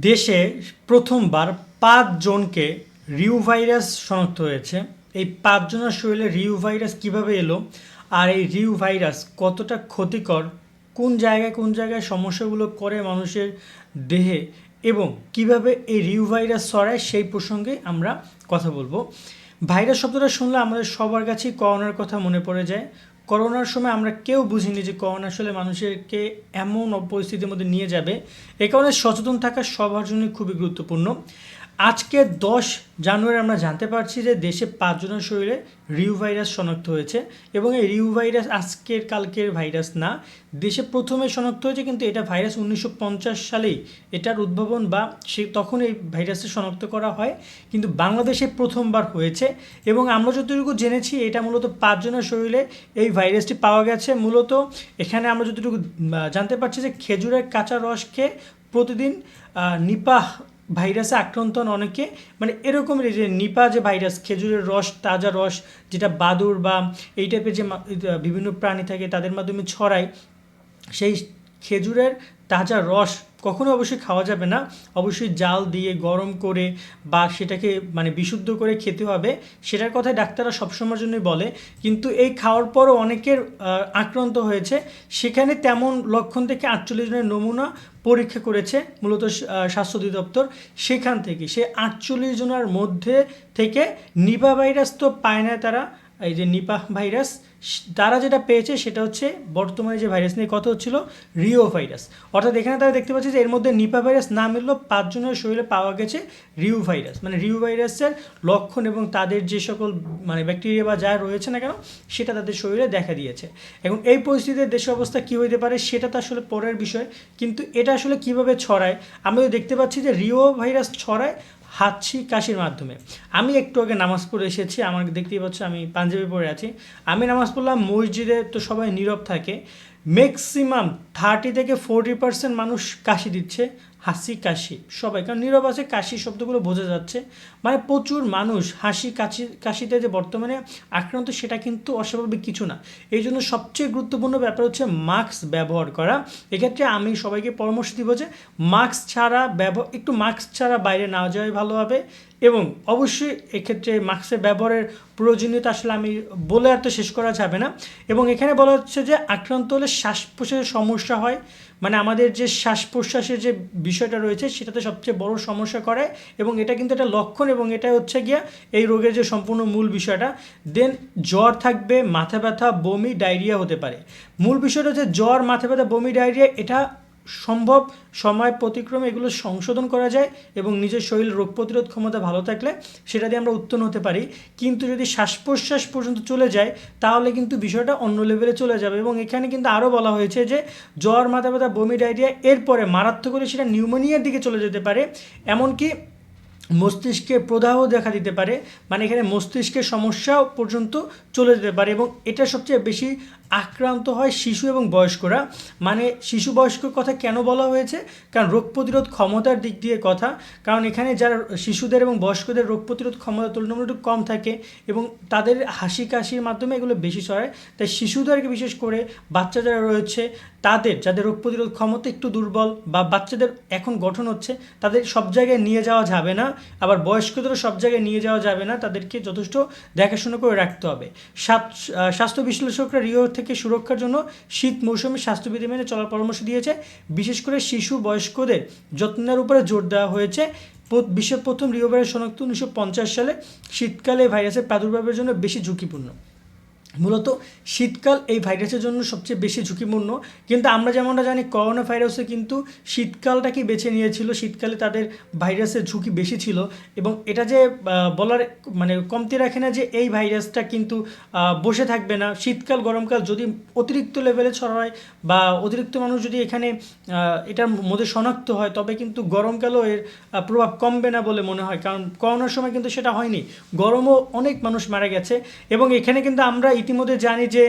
দেশে প্রথমবার পাঁচজনকে রিউ ভাইরাস শনাক্ত হয়েছে। এই পাঁচজনের শরীরে রিউ ভাইরাস কীভাবে এলো আর এই রিউ ভাইরাস কতটা ক্ষতিকর, কোন জায়গায় কোন জায়গায় সমস্যাগুলো করে মানুষের দেহে এবং কীভাবে এই রিউ ভাইরাস ছড়ায় সেই প্রসঙ্গে আমরা কথা বলব। ভাইরাস শব্দটা শুনলে আমাদের সবার কাছেই করোনার কথা মনে পড়ে যায়। করোনার সময় আমরা কেউ বুঝিনি যে করোনা আসলে মানুষেরকে এমন পরিস্থিতির মধ্যে নিয়ে যাবে। এ কারণে সচেতন থাকা সবার জন্যই খুবই গুরুত্বপূর্ণ। আজকে দশ জানুয়ারি আমরা জানতে পারছি যে দেশে পাঁচজনের শরীরে রিউ ভাইরাস শনাক্ত হয়েছে এবং এই রিউ ভাইরাস আজকের কালকের ভাইরাস না। দেশে প্রথমে শনাক্ত হয়েছে কিন্তু এটা ভাইরাস উনিশশো পঞ্চাশ সালেই এটার উদ্ভাবন বা সে তখন এই ভাইরাসের শনাক্ত করা হয়। কিন্তু বাংলাদেশে প্রথমবার হয়েছে এবং আমরা যতটুকু জেনেছি এটা মূলত পাঁচজনের শরীরে এই ভাইরাসটি পাওয়া গেছে। মূলত এখানে আমরা যতটুকু জানতে পারছি যে খেজুরের কাঁচা রস খেয়ে প্রতিদিন নিপাহ ভাইরাসে আক্রান্ত হন অনেকে। মানে এরকম যে নিপা যে ভাইরাস, খেজুরের রস, তাজা রস, যেটা বাদুর বা এই টাইপের যে বিভিন্ন প্রাণী থাকে, তাদের মাধ্যমে ছড়ায়, সেই খেজুরের তাজা রস কখনো অবশ্যই খাওয়া যাবে না। অবশ্যই জাল দিয়ে গরম করে বা সেটাকে মানে বিশুদ্ধ করে খেতে হবে। সেটার কথাই ডাক্তাররা সবসময়ের জন্যই বলে। কিন্তু এই খাওয়ার পরও অনেকের আক্রান্ত হয়েছে। সেখানে তেমন লক্ষণ থেকে আটচল্লিশ জনের নমুনা পরীক্ষা করেছে মূলত স্বাস্থ্য অধিদপ্তর। সেখান থেকে সে আটচল্লিশ জনের মধ্যে থেকে নিপা ভাইরাস তো পায় না তারা। এই যে নিপাহ ভাইরাস তারা যেটা পেয়েছে সেটা হচ্ছে বর্তমানে যে ভাইরাস নিয়ে কথা হচ্ছিল, রিও ভাইরাস। অর্থাৎ এখানে তারা দেখতে পাচ্ছে যে এর মধ্যে নিপা ভাইরাস না মিললেও পাঁচজনের শরীরে পাওয়া গেছে রিউ ভাইরাস। মানে রিউ ভাইরাসের লক্ষণ এবং তাদের যে সকল মানে ব্যাকটেরিয়া বা যা রয়েছে না কেন, সেটা তাদের শরীরে দেখা দিয়েছে। এখন এই পরিস্থিতিতে দেশের অবস্থা কী হইতে পারে, সেটা তো আসলে পরের বিষয়, কিন্তু এটা আসলে কীভাবে ছড়ায়, আমরা দেখতে পাচ্ছি যে রিও ভাইরাস ছড়ায় হাঁচি কাশির মাধ্যমে। আমি একটু আগে নামাজ পড়ে এসেছি, আমার দেখতেই পাচ্ছ আমি পাঞ্জাবি পড়ে আছি। আমি নামাজ পড়লাম, মসজিদে তো সবাই নীরব থাকে। ম্যাক্সিমাম থার্টি থেকে ফোরটি পার্সেন্ট মানুষ কাশি দিচ্ছে। হাসি কাশি, সবাই। কারণ নীরব আছে, কাশি শব্দগুলো বোঝা যাচ্ছে। মানে প্রচুর মানুষ হাসি কাশি, কাশিতে যে বর্তমানে আক্রান্ত, সেটা কিন্তু অস্বাভাবিক কিছু না। এই জন্য সবচেয়ে গুরুত্বপূর্ণ ব্যাপার হচ্ছে মাস্ক ব্যবহার করা। এক্ষেত্রে আমি সবাইকে পরামর্শ দিব যে, মাস্ক ছাড়া ব্যবহার একটু মাস্ক ছাড়া বাইরে না যাওয়াই ভালো হবে। এবং অবশ্যই এক্ষেত্রে মাস্কের ব্যবহারের প্রয়োজনীয়তা আসলে আমি বলে আর তো শেষ করা যাবে না। এবং এখানে বলা হচ্ছে যে আক্রান্ত হলে শ্বাস প্রশ্বাসের সমস্যা হয়। মানে আমাদের যে শ্বাস প্রশ্বাসের যে বিষয়টা রয়েছে সেটাতে সবচেয়ে বড় সমস্যা করে এবং এটা কিন্তু একটা লক্ষণ এবং এটা হচ্ছে গিয়া এই রোগের যে সম্পূর্ণ মূল বিষয়টা। দেন জ্বর থাকবে, মাথা ব্যথা, বমি, ডায়রিয়া হতে পারে। মূল বিষয়টা হচ্ছে জ্বর, মাথা ব্যথা, বমি, ডায়রিয়া এটা সম্ভব, সময় প্রতিক্রমে এগুলো সংশোধন করা যায় এবং নিজের শরীর রোগ প্রতিরোধ ক্ষমতা ভালো থাকলে সেটা দিয়ে আমরা উত্তন্ন হতে পারি। কিন্তু যদি শ্বাস প্রশ্বাস পর্যন্ত চলে যায়, তাহলে কিন্তু বিষয়টা অন্য লেভেলে চলে যাবে এবং এখানে কিন্তু আরও বলা হয়েছে যে, জ্বর, মাথা ব্যথা, বমি, ডায়রিয়া এরপরে মারাত্মক হলে সেটা নিউমোনিয়ার দিকে চলে যেতে পারে। এমনকি মস্তিষ্কে প্রদাহ দেখা দিতে পারে মানে এখানে মস্তিষ্কের সমস্যাও পর্যন্ত চলে যেতে পারে এবং এটা সবচেয়ে বেশি আক্রান্ত হয় শিশু এবং বয়স্করা। মানে শিশু বয়স্কর কথা কেন বলা হয়েছে? কারণ রোগ প্রতিরোধ ক্ষমতার দিক দিয়ে কথা। কারণ এখানে যারা শিশুদের এবং বয়স্কদের রোগ প্রতিরোধ ক্ষমতা তুলনামূলক একটু কম থাকে এবং তাদের হাসি কাশির মাধ্যমে এগুলো বেশি ছড়ায়। তাই শিশুদেরকে বিশেষ করে বাচ্চা যারা রয়েছে, তাদের যাদের রোগ প্রতিরোধ ক্ষমতা একটু দুর্বল বা বাচ্চাদের এখন গঠন হচ্ছে, তাদের সব জায়গায় নিয়ে যাওয়া যাবে না। আবার বয়স্কদেরও সব জায়গায় নিয়ে যাওয়া যাবে না। তাদেরকে যথেষ্ট দেখাশোনা করে রাখতে হবে। স্বাস্থ্য বিশ্লেষকরা রিও থেকে সুরক্ষার জন্য শীত মৌসুমে স্বাস্থ্যবিধি মেনে চলার পরামর্শ দিয়েছে। বিশেষ করে শিশু বয়স্কদের যত্নের উপরে জোর দেওয়া হয়েছে। বিশ্বের প্রথম রিওভাইরাস শনাক্ত উনিশশো পঞ্চাশ সালে। শীতকালে ভাইরাসের প্রাদুর্ভাবের জন্য বেশি ঝুঁকিপূর্ণ। মূলত শীতকাল এই ভাইরাসের জন্য সবচেয়ে বেশি ঝুঁকিপূর্ণ। কিন্তু আমরা যেমনটা জানি করোনা ভাইরাসে কিন্তু শীতকালটাকে বেছে নিয়েছিল, শীতকালে তাদের ভাইরাসের ঝুঁকি বেশি ছিল। এবং এটা যে বলার মানে কমতি রাখে না যে এই ভাইরাসটা কিন্তু বসে থাকবে না। শীতকাল, গরমকাল যদি অতিরিক্ত লেভেলে ছড়ায় বা অতিরিক্ত মানুষ যদি এখানে এটার মধ্যে শনাক্ত হয়, তবে কিন্তু গরমকালেও এর প্রভাব কমবে না বলে মনে হয়। কারণ করোনার সময় কিন্তু সেটা হয়নি। গরমও অনেক মানুষ মারা গেছে। এবং এখানে কিন্তু আমরা ইতিমধ্যে জানি যে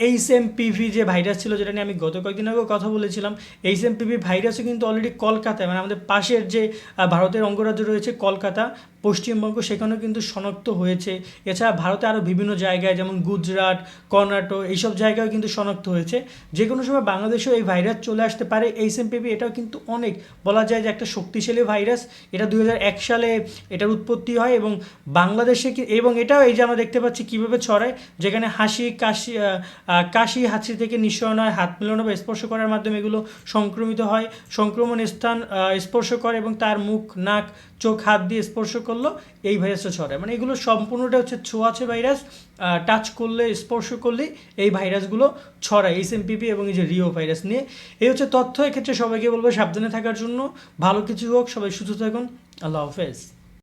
এইচ এম পিভি যে ভাইরাস ছিল যেটা নিয়ে আমি গত কয়েকদিন আগেও কথা বলেছিলাম এইচ এম পিভি ভাইরাসও কিন্তু অলরেডি কলকাতায় মানে আমাদের পাশের যে ভারতের অঙ্গরাজ্য রয়েছে কলকাতা পশ্চিমবঙ্গ সেখানেও কিন্তু শনাক্ত হয়েছে। এছাড়া ভারতে আরও বিভিন্ন জায়গায় যেমন গুজরাট, কর্ণাটক এইসব জায়গায় কিন্তু শনাক্ত হয়েছে। যে কোনো সময় বাংলাদেশেও এই ভাইরাস চলে আসতে পারে। এইচ এমপিভি এটাও কিন্তু অনেক বলা যায় যে একটা শক্তিশালী ভাইরাস। এটা দু হাজার এক সালে এটার উৎপত্তি হয় এবং বাংলাদেশে এবং এটাও এই যে আমরা দেখতে পাচ্ছি কীভাবে ছড়ায়, যেখানে হাসি, কাশি কাশি হাঁচি থেকে নিঃসরণ হয় হাত মেলানো বা স্পর্শ করার মাধ্যমে এগুলো সংক্রমিত হয়। সংক্রমণ স্থান স্পর্শ করে এবং তার মুখ, নাক, চোখ, হাত দিয়ে স্পর্শ করল, এই ভাইরাসটা ছড়ায়। মানে এগুলো সম্পূর্ণটা হচ্ছে ছোঁয়াছে ভাইরাস টাচ করলে, স্পর্শ করলে এই ভাইরাসগুলো ছড়ায় এইচ এমপিপি এবং এই যে রিও ভাইরাস নিয়ে। এই হচ্ছে তথ্য, এক্ষেত্রে সবাইকে বলব সাবধানে থাকার জন্য। ভালো কিছু হোক, সবাই সুস্থ থাকুন। আল্লাহ হাফেজ।